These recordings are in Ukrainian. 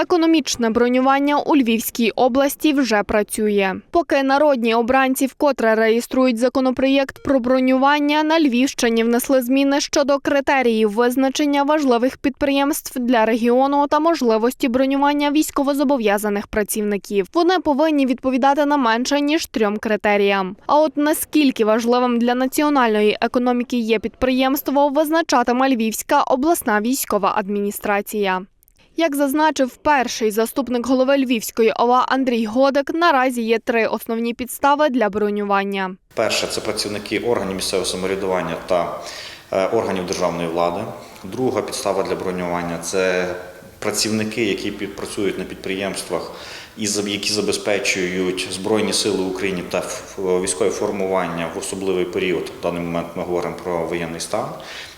Економічне бронювання у Львівській області вже працює. Поки народні обранці вкотре реєструють законопроєкт про бронювання, на Львівщині внесли зміни щодо критеріїв визначення важливих підприємств для регіону та можливості бронювання військовозобов'язаних працівників. Вони повинні відповідати на менше ніж трьом критеріям. А от наскільки важливим для національної економіки є підприємство, визначатиме Львівська обласна військова адміністрація. Як зазначив перший заступник голови Львівської ОВА Андрій Годик, наразі є три основні підстави для бронювання. Перше це працівники органів місцевого самоврядування та е, органів державної влади. Друга підстава для бронювання це працівники, які працюють на підприємствах і які забезпечують Збройні Сили України та військове формування в особливий період. В даний момент ми говоримо про воєнний стан.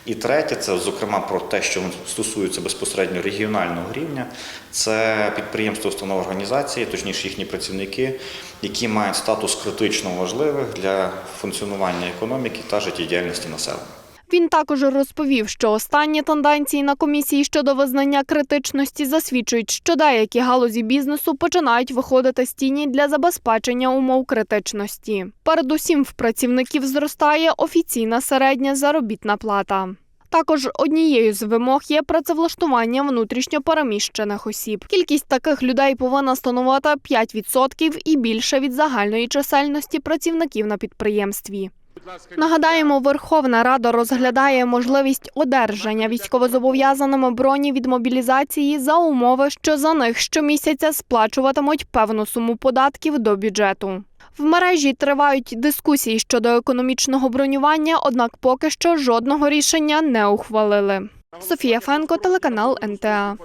І третє, це зокрема про те, що стосується безпосередньо регіонального рівня, це підприємства, установи організації, точніше їхні працівники, які мають статус критично важливих для функціонування економіки та життєдіяльності населення. Він також розповів, що останні тенденції на комісії щодо визнання критичності засвідчують, що деякі галузі бізнесу починають виходити з тіні для забезпечення умов критичності. Передусім, в працівників зростає офіційна середня заробітна плата. Також однією з вимог є працевлаштування внутрішньо переміщених осіб. Кількість таких людей повинна становити 5% і більше від загальної чисельності працівників на підприємстві. Нагадаємо, Верховна Рада розглядає можливість одержання військовозобов'язаними броні від мобілізації за умови, що за них щомісяця сплачуватимуть певну суму податків до бюджету. В мережі тривають дискусії щодо економічного бронювання, однак поки що жодного рішення не ухвалили. Софія Фенко, телеканал НТА.